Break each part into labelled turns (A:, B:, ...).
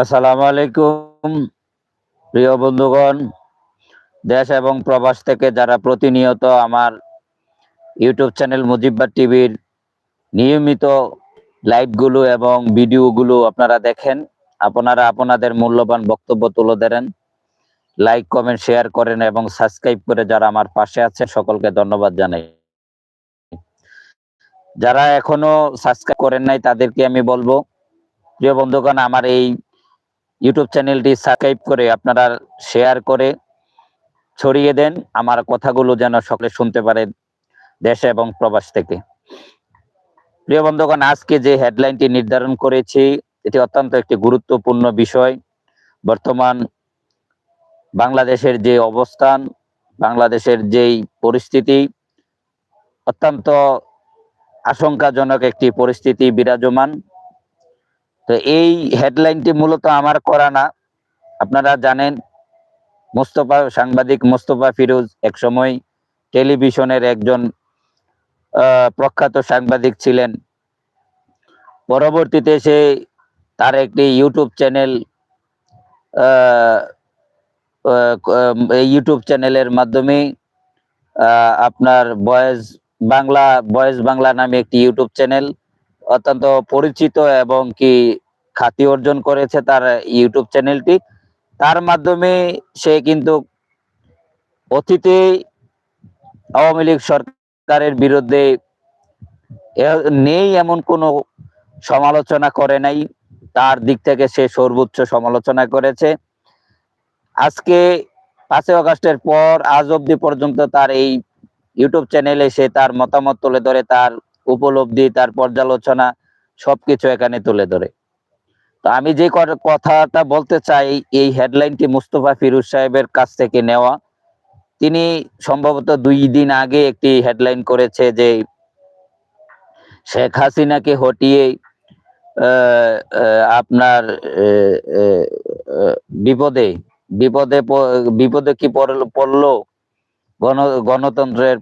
A: আসসালামু আলাইকুম, প্রিয় বন্ধুগণ। দেশ এবং প্রবাস থেকে যারা প্রতিনিয়ত আমার ইউটিউব চ্যানেল মুজিব্বা টিভির নিয়মিত লাইভগুলো এবং ভিডিওগুলো আপনারা দেখেন, আপনারা আপনাদের মূল্যবান বক্তব্য তুলে ধরেন, লাইক, কমেন্ট, শেয়ার করেন এবং সাবস্ক্রাইব করে যারা আমার পাশে আছে সকলকে ধন্যবাদ জানাই। যারা এখনও সাবস্ক্রাইব করেন নাই, তাদেরকে আমি বলব, প্রিয় বন্ধুগণ, আমার এই ইউটিউব চ্যানেলটি সাবস্ক্রাইব করে আপনারা শেয়ার করে ছড়িয়ে দেন আমার কথাগুলো যেন সকলে শুনতে পারে দেশে এবং প্রবাস থেকে। প্রিয় বন্ধুগণ, আজকে যে হেডলাইনটি নির্ধারণ করেছি, এটি অত্যন্ত একটি গুরুত্বপূর্ণ বিষয়। বর্তমান বাংলাদেশের যে অবস্থান, বাংলাদেশের যেই পরিস্থিতি, অত্যন্ত আশঙ্কাজনক একটি পরিস্থিতি, বিরাজমান। তো এই হেডলাইনটি মূলত আমার করা না। আপনারা জানেন, মোস্তফা, সাংবাদিক মোস্তফা ফিরোজ একসময় টেলিভিশনের একজন প্রখ্যাত সাংবাদিক ছিলেন। পরবর্তীতে সে তার একটি ইউটিউব চ্যানেল ইউটিউব চ্যানেলের মাধ্যমে আপনার বয়েস বাংলা বয়েস বাংলা নামে একটি ইউটিউব চ্যানেল অত্যন্ত পরিচিত এবং কি খ্যাতি অর্জন করেছে তার ইউটিউব চ্যানেলটি। তার মাধ্যমে সে কিন্তু অতীতে আওয়ামী লীগ সরকারের বিরুদ্ধে নেই এমন কোনো সমালোচনা করে নাই। তার দিক থেকে সে সর্বোচ্চ সমালোচনা করেছে। আজকে পাঁচই আগস্টের পর আজ অব্দি পর্যন্ত তার এই ইউটিউব চ্যানেলে সে তার মতামত তুলে ধরে, তার উপলব্ধি, তার পর্যালোচনা, সবকিছু এখানে তুলে ধরে। তো আমি যে কথাটা বলতে চাই, এই হেডলাইনটি মুস্তফা ফিরোজ সাহেবের কাছ থেকে নেওয়া। তিনি সম্ভবত দুই দিন আগে একটি হেডলাইন করেছে যে, শেখ হাসিনাকে হটিয়ে আপনার বিপদে বিপদে বিপদে কি পড়ল- পড়ল? গণ, গণতন্ত্রের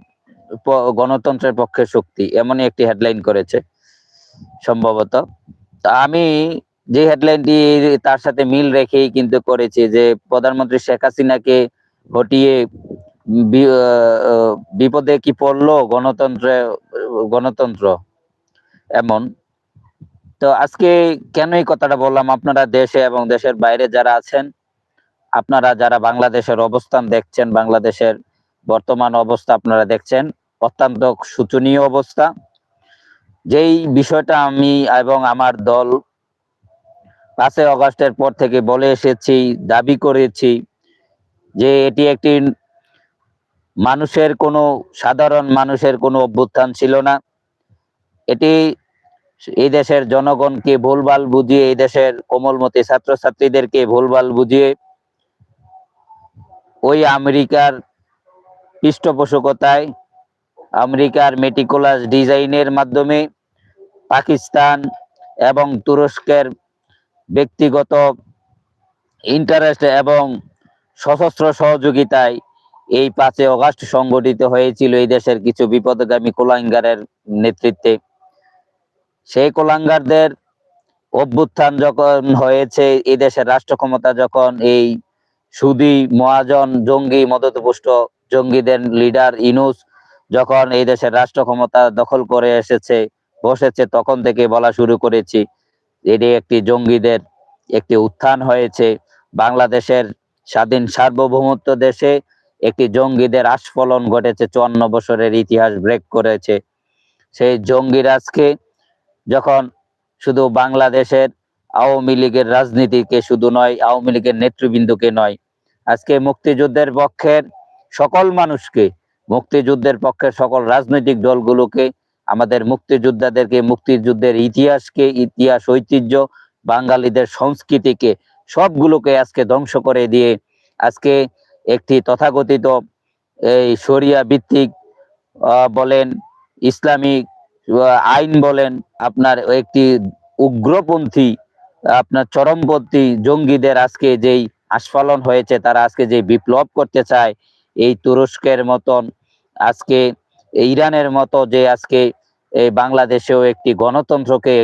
A: গণতন্ত্রের পক্ষে শক্তি, এমনই একটি হেডলাইন করেছে, সম্ভবত। আমি যে হেডলাইনটি তার সাথে মিল রেখেই কিন্তু করেছি যে, প্রধানমন্ত্রী শেখ হাসিনাকে হটিয়ে বিপদে কি পড়ল গণতন্ত্রে, গণতন্ত্র? এমন। তো আজকে কেন এই কথাটা বললাম? আপনারা দেশে এবং দেশের বাইরে যারা আছেন, আপনারা যারা বাংলাদেশের অবস্থান দেখছেন, বাংলাদেশের বর্তমান অবস্থা আপনারা দেখছেন, অত্যন্ত শোচনীয় অবস্থা। যেই বিষয়টা আমি এবং আমার দল পাঁচই অগস্টের পর থেকে বলে এসেছি, দাবি করেছি যে এটি একটি মানুষের কোনো, সাধারণ মানুষের কোনো অভ্যুত্থান ছিল না। এটি এই দেশের জনগণকে ভুলভাল বুঝিয়ে, এই দেশের কোমলমতি ছাত্রছাত্রীদেরকে ভুলভাল বুঝিয়ে ওই আমেরিকার পৃষ্ঠপোষকতায় আমেরিকার মেটিকুলাস ডিজাইনের মাধ্যমে পাকিস্তান এবং তুরস্কের ব্যক্তিগত ইন্টারেস্ট এবং সশস্ত্র সহযোগিতায় এই পাঁচই অগাস্ট সংগঠিত হয়েছিল এই দেশের কিছু বিপদগামী কোলাঙ্গারের নেতৃত্বে। সেই কোলাঙ্গারদের অভ্যুত্থান যখন হয়েছে এই দেশের রাষ্ট্র ক্ষমতা যখন এই সুদি মহাজন জঙ্গি মদতপুষ্ট জঙ্গিদের লিডার ইনুস যখন এই দেশের রাষ্ট্র ক্ষমতা দখল করে এসেছে, বসেছে, তখন থেকে বলা শুরু করেছি, এটি একটি জঙ্গিদের একটি উত্থান হয়েছে। বাংলাদেশের স্বাধীন সার্বভৌমত্ব দেশে একটি জঙ্গিদের আস্ফলন ঘটেছে, চুয়ান্ন বছরের ইতিহাস ব্রেক করেছে। সেই জঙ্গিরাজকে যখন শুধু বাংলাদেশের আওয়ামী লীগের রাজনীতিকে শুধু নয়, আওয়ামী লীগের নেতৃবৃন্দকে নয়, আজকে মুক্তিযুদ্ধের পক্ষের সকল মানুষকে, মুক্তিযুদ্ধের পক্ষে সকল রাজনৈতিক দলগুলোকে, আমাদের মুক্তিযোদ্ধাদেরকে, মুক্তিযুদ্ধের ইতিহাসকে, ইতিহাস, ঐতিহ্য, বাঙালিদের সংস্কৃতিকে, সবগুলোকে আজকে ধ্বংস করে দিয়ে আজকে একটি তথাকথিত এই শরিয়া ভিত্তিক বলেন, ইসলামিক আইন বলেন, আপনার একটি উগ্রপন্থী, আপনার চরমপন্থী জঙ্গিদের আজকে যেই আস্ফালন হয়েছে, তারা আজকে যে বিপ্লব করতে চায় এই তুরস্কের মতন আজকে ইরানের মতো যে আজকে এই বাংলাদেশেও একটি গণতন্ত্রকে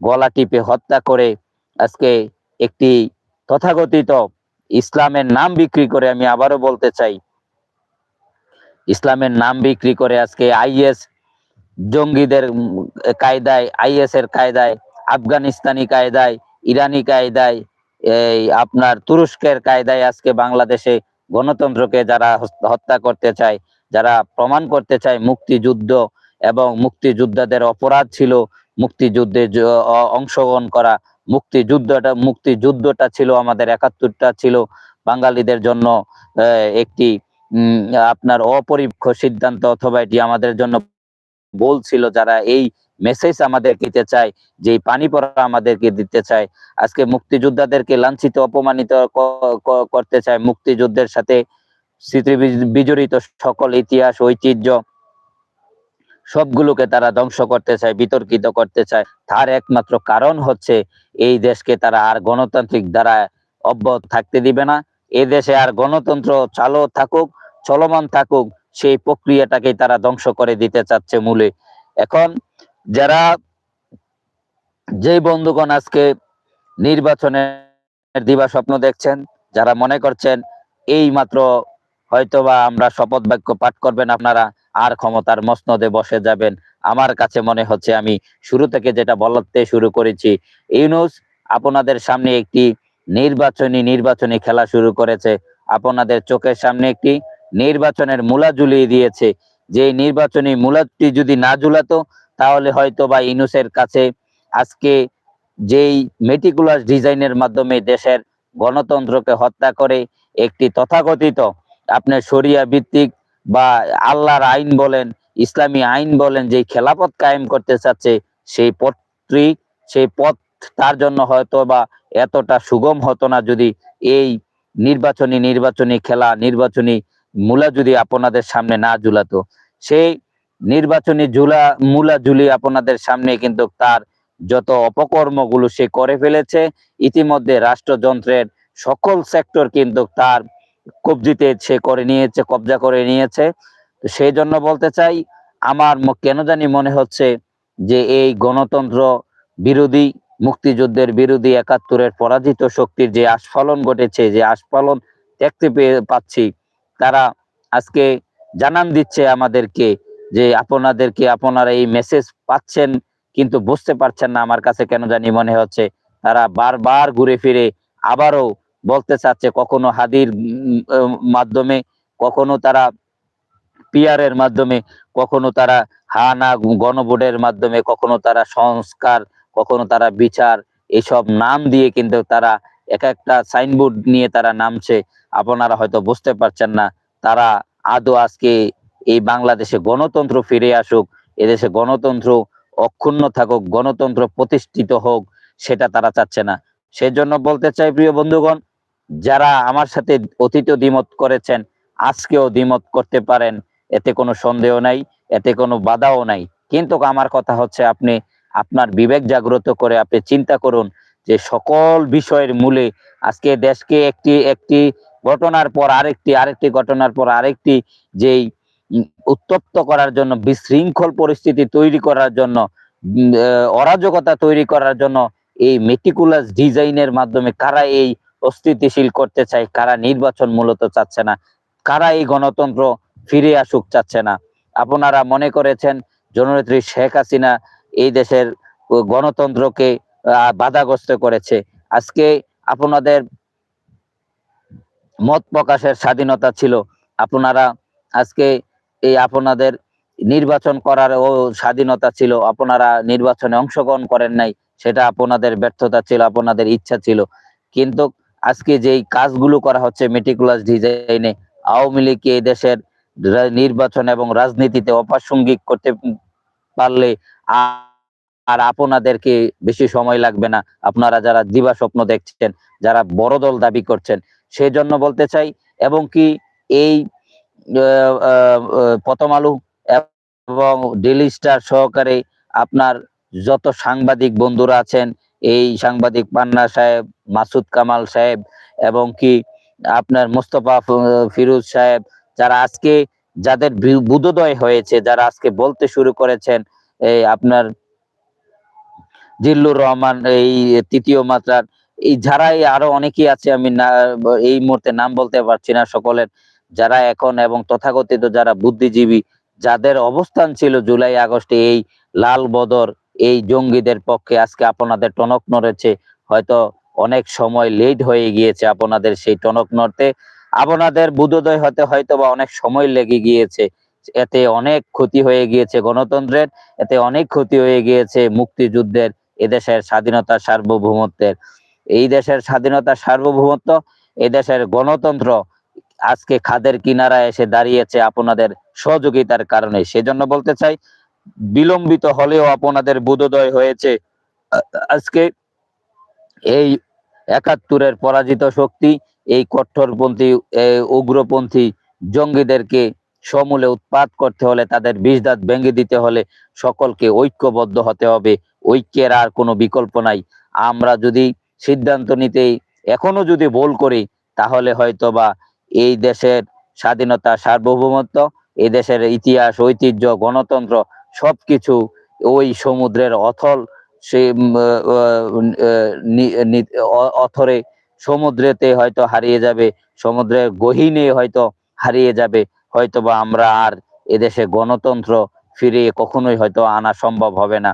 A: গলা টিপে হত্যা করে আজকে একটি তথাকথিত ইসলামের নাম বিক্রি করে আমি আবারও বলতে চাই, ইসলামের নাম বিক্রি করে আজকে আইএস জঙ্গিদের কায়দায় আইএস এর কায়দায়, আফগানিস্তানি কায়দায়, ইরানি কায়দায়, এই আপনার তুরস্কের কায়দায় আজকে বাংলাদেশে গণতন্ত্রকে যারা হত্যা করতে চায়, যারা প্রমাণ করতে চায় মুক্তিযুদ্ধ এবং মুক্তিযোদ্ধাদের অপরাধ ছিল, মুক্তিযুদ্ধে অংশগ্রহণ করা, মুক্তিযুদ্ধটা মুক্তিযুদ্ধটা ছিল আমাদের একাত্তরটা ছিল বাঙালিদের জন্য একটি আপনার অপরিক্ষ সিদ্ধান্ত অথবা এটি আমাদের জন্য বলছিল যারা এই মেসেজ আমাদের দিতে চায় যে পানি পড়া আমাদেরকে দিতে চায়। আজকে মুক্তিযোদ্ধাদেরকে লাঞ্ছিত, অপমানিত করতে চায় মুক্তিযুদ্ধের সাথে স্মৃতি বিজড়িত সকল ইতিহাস, ঐতিহ্য, সবগুলোকে তারা ধ্বংস করতে চায়, বিতর্কিত করতে চায়। তার একমাত্র কারণ হচ্ছে, এই দেশকে তারা আর গণতান্ত্রিক দ্বারা অব্যাহত থাকতে দিবে না। এই দেশে আর গণতন্ত্র চালু থাকুক, চলমান থাকুক, সেই প্রক্রিয়াটাকে তারা ধ্বংস করে দিতে চাচ্ছে মূলে। এখন যারা যে বন্ধুগণ আজকে নির্বাচনের দিবা স্বপ্ন দেখছেন, যারা মনে করছেন এই মাত্র হয়তোবা আমরা শপথ বাক্য পাঠ করবেন আপনারা, আর ক্ষমতার মসনদে বসে যাবেন। আমার কাছে মনে হচ্ছে আমি শুরু থেকে যেটা বলতে শুরু করেছি, ইউনুস আপনাদের সামনে একটি নির্বাচনী নির্বাচনী খেলা শুরু করেছে। আপনাদের চোখের সামনে একটি নির্বাচনের মূলা ঝুলিয়ে দিয়েছে। যে নির্বাচনী মূলাটি যদি না ঝুলাতো তাহলে হয়তো বা ইনুসের কাছে আজকে যেই মেটিকুলাস ডিজাইনের মাধ্যমে দেশের গণতন্ত্রকে হত্যা করে একটি তথাকথিত আপনার শরিয়া ভিত্তিক বা আল্লাহর আইন বলেন, ইসলামী আইন বলেন যে খেলাপথ কায়েম করতে চাচ্ছে, সেই পথটি, সেই পথ তার জন্য হয়তো বা এতটা সুগম হতো না যদি এই নির্বাচনী নির্বাচনী খেলা, নির্বাচনী মূলা যদি আপনাদের সামনে না ঝুলাতো। সেই নির্বাচনী ঝুলা, মূলা ঝুলি আপনাদের সামনে কিন্তু তার যত অপকর্মগুলো সে করে ফেলেছে, ইতিমধ্যে রাষ্ট্রযন্ত্রের সকল সেক্টর কিন্তু তার কবজিতে সে করে নিয়েছে, কবজা করে নিয়েছে। তো সেই জন্য বলতে চাই, আমার কেন জানি মনে হচ্ছে যে এই গণতন্ত্র বিরোধী, মুক্তিযুদ্ধের বিরোধী একাত্তরের পরাজিত শক্তির যে আস্ফালন ঘটেছে, যে আস্ফালন দেখতে পেয়ে পাচ্ছি, তারা আজকে জানান দিচ্ছে আমাদেরকে যে আপনাদেরকে আপনারা এই মেসেজ পাচ্ছেন, কিন্তু বুঝতে পারছেন না, আমার কাছে কেন জানি মনে হচ্ছে তারা বারবার ঘুরে ফিরে আবারও বলতে চাচ্ছে, কখনো হাদির মাধ্যমে, কখনো তারা পিয়ার এর মাধ্যমে, কখনো তারা হা না গণভোটের মাধ্যমে, কখনো তারা সংস্কার, কখনো তারা বিচার, এসব নাম দিয়ে কিন্তু তারা এক একটা সাইনবোর্ড নিয়ে তারা নামছে। আপনারা হয়তো বুঝতে পারছেন না, তারা আদৌ আজকে এই বাংলাদেশে গণতন্ত্র ফিরে আসুক, এদেশে গণতন্ত্র অক্ষুণ্ণ থাকুক, গণতন্ত্র প্রতিষ্ঠিত হোক, সেটা তারা চাচ্ছে না। সেজন্য বলতে চাই, প্রিয় বন্ধুগণ, যারা আমার সাথে অতীত দ্বিমত করেছেন, আজকেও দ্বিমত করতে পারেন, এতে কোনো সন্দেহ নাই, এতে কোনো বাধাও নাই। কিন্তু আমার কথা হচ্ছে, আপনি আপনার বিবেক জাগ্রত করে আপনি চিন্তা করুন যে সকল বিষয়ের মূলে আজকে দেশকে একটি একটি ঘটনার পর আরেকটি আরেকটি ঘটনার পর আরেকটি যেই উত্তপ্ত করার জন্য, বিশৃঙ্খল পরিস্থিতি তৈরি করার জন্য অরাজকতা তৈরি করার জন্য এই মেটিকুলাস ডিজাইনের মাধ্যমে কারা এই অস্থিতিশীল করতে চায়, কারা নির্বাচন মূলত চাচ্ছে না, কারা এই গণতন্ত্র ফিরে আসুক চাচ্ছে না। আপনারা মনে করেছেন, জননেত্রী শেখ হাসিনা এই দেশের গণতন্ত্রকে বাধাগ্রস্ত করেছে। আজকে আপনাদের মত প্রকাশের স্বাধীনতা ছিল। আপনারা আজকে এই আপনাদের নির্বাচন করার ও স্বাধীনতা ছিল, আপনারা নির্বাচনে অংশগ্রহণ করেন নাই, সেটা আপনাদের ব্যর্থতা ছিল, আপনাদের ইচ্ছা ছিল। কিন্তু আজকে যেই কাজগুলো করা হচ্ছে মেটিকুলাস ডিজাইনে আওয়ামী লীগ এই দেশের নির্বাচন এবং রাজনীতিতে অপ্রাসঙ্গিক করতে পারলে আর আপনাদেরকে বেশি সময় লাগবে না। আপনারা যারা দিবা স্বপ্ন দেখছেন, যারা বড় দল দাবি করছেন সেই জন্য বলতে চাই, এবং কি এই প্রথম আলু এবং ডেলি স্টার সহকারে আপনার যত সাংবাদিক বন্ধুরা আছেন, এই সাংবাদিক পান্না সাহেব, মাসুদ কামাল সাহেব এবং কি আপনার মোস্তফা ফিরোজ সাহেব, যারা আজকে যাদের বুধোদয় হয়েছে, যারা আজকে বলতে শুরু করেছেন, এই আপনার জিল্লুর রহমান, এই তৃতীয় মাত্রার, এই যারাই আরও অনেকেই আছে, আমি এই মুহূর্তে নাম বলতে পারছি না সকলের যারা এখন এবং তথাকথিত যারা বুদ্ধিজীবী, যাদের অবস্থান ছিল জুলাই, আগস্টে এই লাল বদর, এই জঙ্গিদের পক্ষে আজকে আপনাদের টনক নড়েছে। হয়তো অনেক সময় লেট হয়ে গিয়েছে আপনাদের সেই টনক নড়তে। আপনাদের বুধোদয় হতে হয়তো বা অনেক সময় লেগে গিয়েছে। এতে অনেক ক্ষতি হয়ে গিয়েছে গণতন্ত্রের, এতে অনেক ক্ষতি হয়ে গিয়েছে মুক্তিযুদ্ধের এদেশের স্বাধীনতা সার্বভৌমত্বের। এই দেশের স্বাধীনতা সার্বভৌমত্ব এই দেশের গণতন্ত্র আজকে খাদের কিনারায় এসে দাঁড়িয়েছে আপনাদের সহযোগিতার কারণে। সেজন্য বলতে চাই, বিলম্বিত হলেও আপনাদের বোধোদয় হয়েছে, আজকে এই একাত্তরের পরাজিত শক্তি, এই কট্টরপন্থী উগ্রপন্থী জঙ্গিদেরকে সমূলে উৎপাত করতে হলে, তাদের বিষ দাঁত ভেঙে দিতে হলে সকলকে ঐক্যবদ্ধ হতে হবে। ঐক্যের আর কোনো বিকল্প নাই। আমরা যদি সিদ্ধান্ত নিতে এখনও যদি ভুল করি, তাহলে হয়তো বা এই দেশের স্বাধীনতা, সার্বভৌমত্ব, এই দেশের ইতিহাস, ঐতিহ্য, গণতন্ত্র, সবকিছু ওই সমুদ্রের অথল সে অথরে সমুদ্রেতে হয়তো হারিয়ে যাবে, সমুদ্রের গহীনে হয়তো হারিয়ে যাবে হয়তো বা আমরা আর এদেশে গণতন্ত্র ফিরে কখনোই হয়তো আনা সম্ভব হবে না।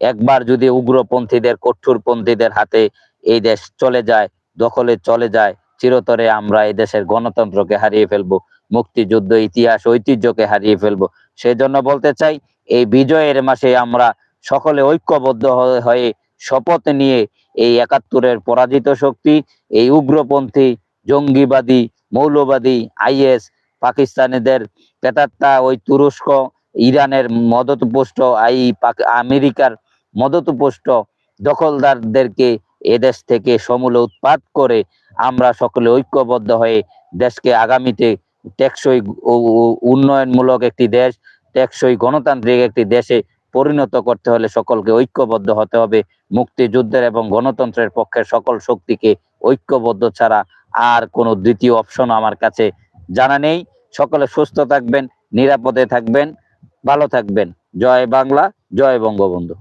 A: একবার যদি উগ্রপন্থীদের, কঠোরপন্থীদের হাতে এই দেশ চলে যায়, দখলে চলে যায় চিরতরে আমরা এই দেশের গণতন্ত্রকে হারিয়ে ফেলব, মুক্তিযুদ্ধ, ইতিহাস, ঐতিহ্যকে হারিয়ে ফেলব। সেই জন্য বলতে চাই, এই বিজয়ের মাসে আমরা সকলে ঐক্যবদ্ধ হয়ে- শপথ নিয়ে এই একাত্তরের পরাজিত শক্তি, এই উগ্রপন্থী, জঙ্গিবাদী, মৌলবাদী, আইএস, পাকিস্তানিদের পেতাত্তা ওই তুরস্ক, ইরানের মদতপুষ্ট, আই আমেরিকার মদতপুষ্ট দখলদারদেরকে এদেশ থেকে সমূলে উৎপাত করে আমরা সকলে ঐক্যবদ্ধ হয়ে দেশকে আগামীতে টেকসই উন্নয়নমূলক একটি দেশ, টেকসই গণতান্ত্রিক একটি দেশে পরিণত করতে হলে সকলকে ঐক্যবদ্ধ হতে হবে। মুক্তিযুদ্ধের এবং গণতন্ত্রের পক্ষে সকল শক্তিকে ঐক্যবদ্ধ ছাড়া আর কোনো দ্বিতীয় অপশন আমার কাছে জানা নেই। সকলে সুস্থ থাকবেন, নিরাপদে থাকবেন, ভালো থাকবেন। জয় বাংলা, জয় বঙ্গবন্ধু।